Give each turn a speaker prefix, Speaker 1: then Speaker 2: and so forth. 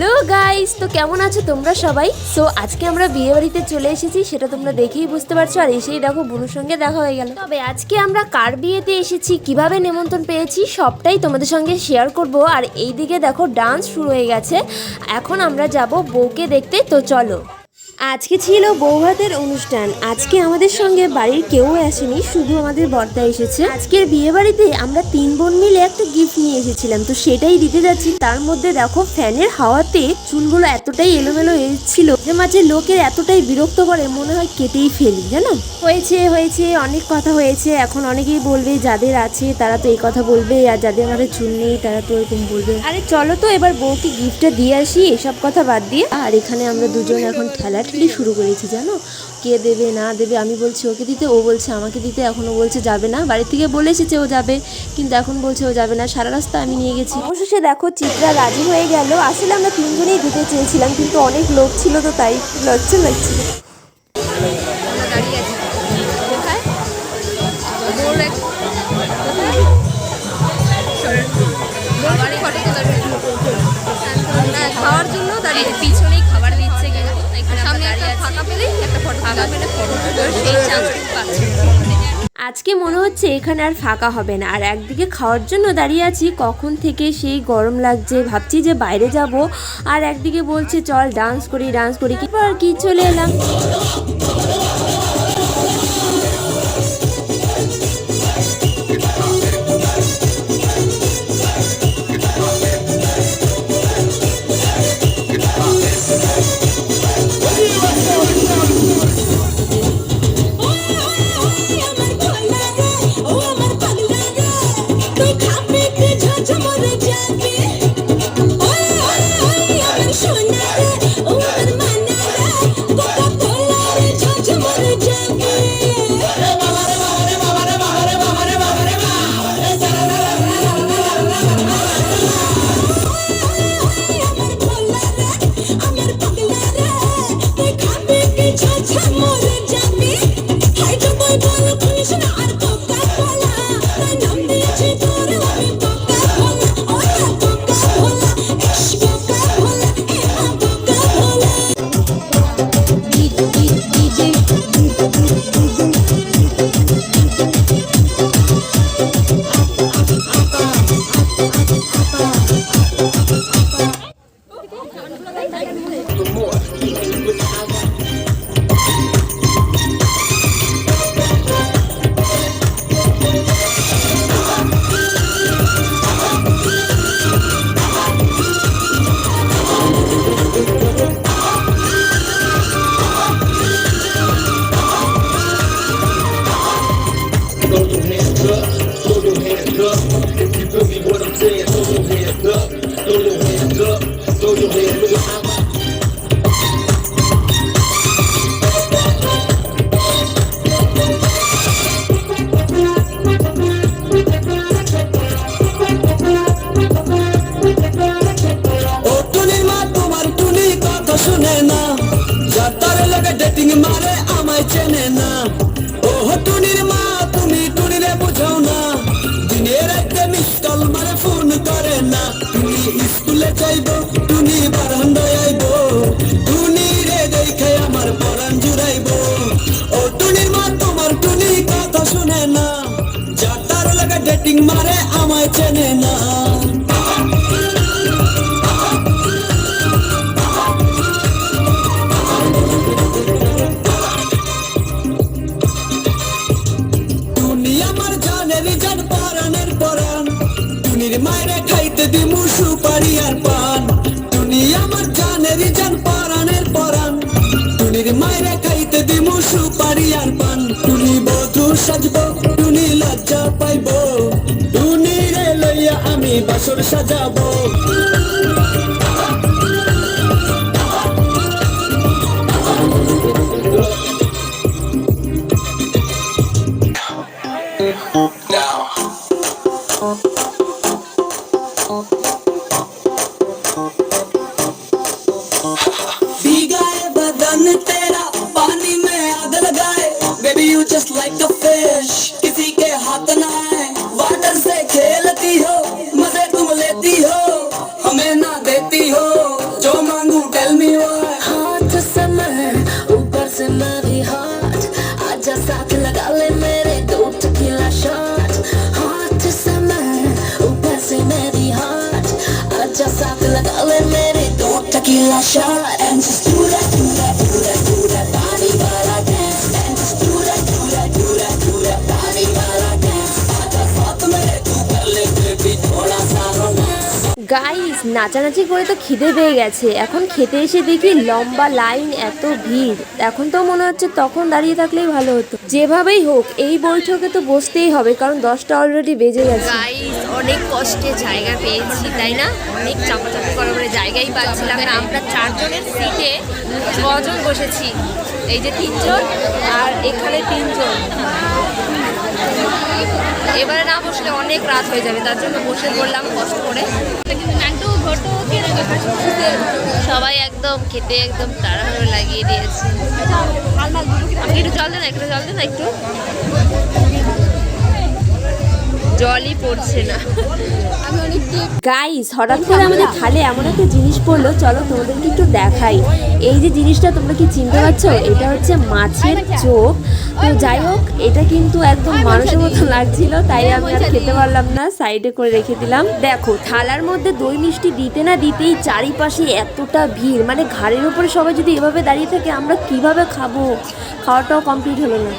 Speaker 1: Hello guys তো কেমন আছো তোমরা সবাই? সো আজকে আমরা বিয়ে বাড়িতে চলে এসেছি, সেটা তোমরা দেখেই বুঝতে পারছ। আর এসেই দেখো, বুনুর সঙ্গে দেখা হয়ে গেল। তবে আজকে আমরা কার বিয়েতে এসেছি, কীভাবে নেমন্ত্রণ পেয়েছি, সবটাই তোমাদের সঙ্গে শেয়ার করব। আর এইদিকে দেখো ডান্স শুরু হয়ে গেছে। এখন আমরা যাব বউকে দেখতে, তো চলো। আজকে ছিল বৌভাতের অনুষ্ঠান। আজকে আমাদের সঙ্গে বাড়ির কেউ আসেনি, শুধু আমাদের বর্দা এসেছে। আজকের বিয়ে বাড়িতে আমরা তিন বোন মিলে একটা গিফট নিয়ে এসেছিলাম, তো সেটাই দিতে যাচ্ছি। তার মধ্যে দেখো ফ্যানের হাওয়াতে চুলগুলো এতটাই এলোমেলো এসেছিল যে মাঝে লোকের এতটাই বিরক্ত করে, মনে হয় কেটেই ফেলি, জানো? হয়েছে হয়েছে, অনেক কথা হয়েছে, এখন অনেকেই বলবে যাদের আছে তারা তো এই কথা বলবে, আর যাদের আমাদের চুল নেই তারা তো এরকম বলবে। আরে চলো তো, এবার বউকে গিফটটা দিয়ে আসি, এসব কথা বাদ দিয়ে। আর এখানে আমরা দুজন এখন ঠেলাঠেলি শুরু করেছি, জানো? কে দেবে, না দেবে, আমি বলছি ওকে দিতে, ও বলছে আমাকে দিতে এখনও বলছে যাবে না। বাড়ি থেকে বলে এসেছে ও যাবে, কিন্তু এখন বলছে ও যাবে না। সারা রাস্তা আমি নিয়ে গেছি। অবশেষে দেখো, চিত্রা রাজি হয়ে গেল। আসলে আমরা তিনজনেই দিতে চেয়েছিলাম, কিন্তু অনেক লোক ছিল তো তাই লজ্জা লাগছিল
Speaker 2: খাওয়ার জন্য দাঁড়িয়ে পিছনেই খাবার দিচ্ছে। সামনে একটা ফাঁকা পেলেই একটা ফটো ফাঁকা পেলে ফটো সেই চান্স পাচ্ছি
Speaker 1: আজকে মনে হচ্ছে এখানে আর ফাঁকা হবে না। আর একদিকে খাওয়ার জন্য দাঁড়িয়ে আছি, কখন থেকে সেই গরম লাগছে, ভাবছি যে বাইরে যাব। আর একদিকে বলছে, চল ডান্স করি ডান্স করি। কি আর কি চলে এলাম।
Speaker 3: টুনি লজ্জা পাইব। টুনি রে লইয়া আমি বাসর সাজাবো। जस्ट लाइक अ फ़िश किसी के हाथ ना आए वाटर से खेलती हो, मज़े तुम लेती हो, हमें ना देती हो, जो मांगू टेल मी हाथ समर ऊपर से मैं भी आजा साथ लगा ले मेरे दो टकीला शॉट हाथ समर ऊपर से मैं भी आजा साथ लगा ले मेरे दो tequila shot and just
Speaker 1: guys নাচানাচি করে তো খিদে পেয়ে গেছে। এখন খেতে এসে দেখি লম্বা লাইন, এত ভিড়। এখন তো মনে হচ্ছে তখন দাঁড়িয়ে থাকলেই ভালো হতো। যেভাবেই হোক, এই বৈঠকে তো বসতেই হবে, কারণ দশটা অলরেডি বেজে গেছে।
Speaker 2: অনেক কষ্টে জায়গা পেয়েছি, তাই না? অনেক চাপাচাপি করার পরে জায়গাই পাচ্ছিলাম আমরা চারজনের সিটে ছজন বসেছি। এই যে তিনজন, আর এখানে তিনজন। এবারে না বসলে অনেক রাত হয়ে যাবে তার জন্য বসে পড়লাম কষ্ট করে। সবাই একদম খেতে একদম তাড়াহুড়ো লাগিয়ে দিয়েছে। আপনি একটু জল দেন একটু জল দেন একটু? জলই পড়ছে না।
Speaker 1: গাইস হঠাৎ করে আমাদের থালে এমন একটা জিনিস পড়ল, চলো তোমাদেরকে একটু দেখাই। এই যে জিনিসটা তোমরা কি চিনতে পারছ? এটা হচ্ছে মাছের চোখ। তো যাই হোক, এটা কিন্তু একদম মানুষের মতো লাগছিল, তাই আমি আর খেতে পারলাম না, সাইডে করে রেখে দিলাম। দেখো, থালার মধ্যে দই মিষ্টি দিতে না দিতেই চারিপাশে এতটা ভিড়। মানে ঘাড়ের উপরে সবাই যদি এভাবে দাঁড়িয়ে থাকে, আমরা কীভাবে খাব? খাওয়াটাও কমপ্লিট হলো না।